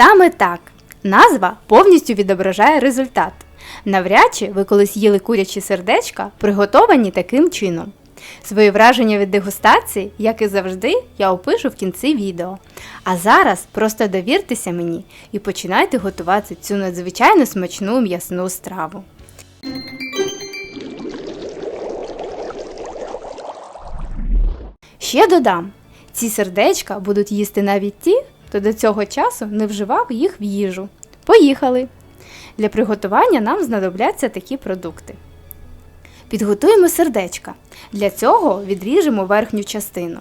Саме так. Назва повністю відображає результат. Навряд чи ви колись їли курячі сердечка, приготовані таким чином. Свої враження від дегустації, як і завжди, я опишу в кінці відео. А зараз просто довіртеся мені і починайте готувати цю надзвичайно смачну м'ясну страву. Ще додам: ці сердечка будуть їсти навіть ті, хто до цього часу не вживав їх в їжу. Поїхали! Для приготування нам знадобляться такі продукти. Підготуємо сердечка. Для цього відріжемо верхню частину.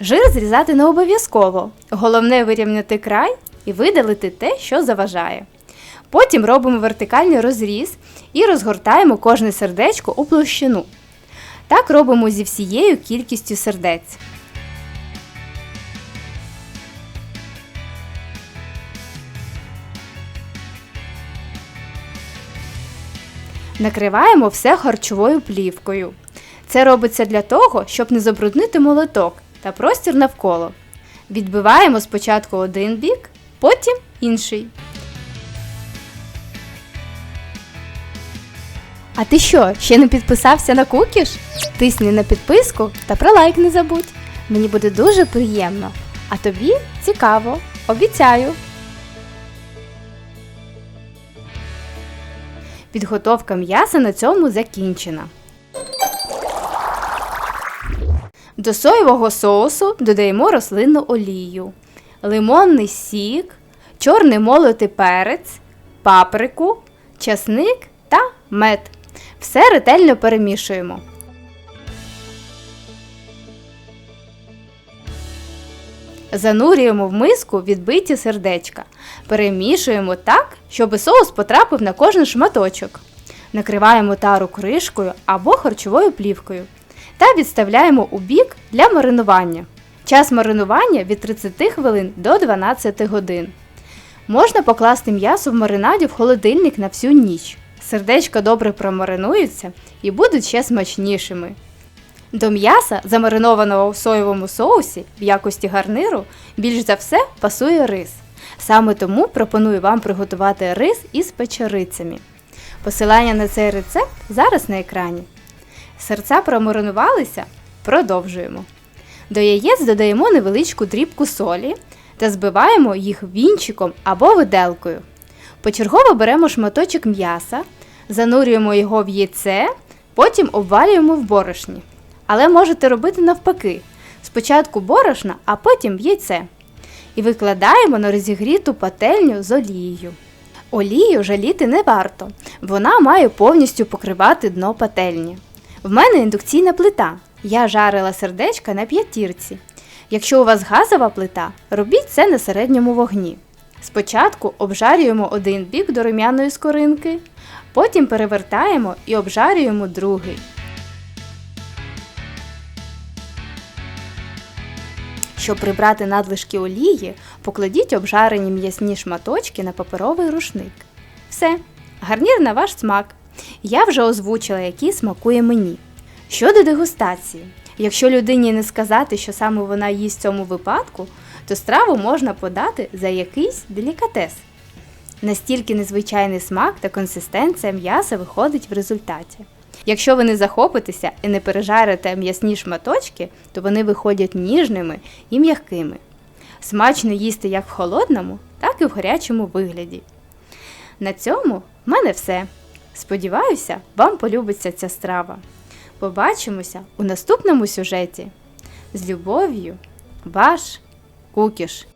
Жир зрізати не обов'язково. Головне вирівняти край і видалити те, що заважає. Потім робимо вертикальний розріз і розгортаємо кожне сердечко у площину. Так робимо зі всією кількістю сердець. Накриваємо все харчовою плівкою. Це робиться для того, щоб не забруднити молоток та простір навколо. Відбиваємо спочатку один бік, потім інший. А ти що, ще не підписався на кукіш? Тисни на підписку та про лайк не забудь. Мені буде дуже приємно. А тобі цікаво. Обіцяю. Підготовка м'яса на цьому закінчена. До соєвого соусу додаємо рослинну олію, лимонний сік, чорний молотий перець, паприку, часник та мед. Все ретельно перемішуємо. Занурюємо в миску відбиті сердечка. Перемішуємо так, щоб соус потрапив на кожен шматочок. Накриваємо тару кришкою або харчовою плівкою та відставляємо у бік для маринування. Час маринування від 30 хвилин до 12 годин. Можна покласти м'ясо в маринаді в холодильник на всю ніч. Сердечка добре промаринуються і будуть ще смачнішими. До м'яса, замаринованого у соєвому соусі, в якості гарниру, більш за все пасує рис. Саме тому пропоную вам приготувати рис із печерицями. Посилання на цей рецепт зараз на екрані. Серця промаринувалися, продовжуємо. До яєць додаємо невеличку дрібку солі та збиваємо їх вінчиком або виделкою. Почергово беремо шматочок м'яса, занурюємо його в яйце, потім обвалюємо в борошні. Але можете робити навпаки: спочатку борошна, а потім яйце. І викладаємо на розігріту пательню з олією. Олію жаліти не варто, вона має повністю покривати дно пательні. В мене індукційна плита. Я жарила сердечка на п'ятірці. Якщо у вас газова плита, робіть це на середньому вогні. Спочатку обжарюємо один бік до рум'яної скоринки, потім перевертаємо і обжарюємо другий. Щоб прибрати надлишки олії, покладіть обжарені м'ясні шматочки на паперовий рушник. Все, гарнір на ваш смак. Я вже озвучила, який смакує мені. Щодо дегустації, якщо людині не сказати, що саме вона їсть в цьому випадку, то страву можна подати за якийсь делікатес. Настільки незвичайний смак та консистенція м'яса виходить в результаті. Якщо ви не захопитеся і не пережарите м'ясні шматочки, то вони виходять ніжними і м'якими. Смачно їсти як в холодному, так і в гарячому вигляді. На цьому в мене все. Сподіваюся, вам полюбиться ця страва. Побачимося у наступному сюжеті. З любов'ю, ваш Кукіш.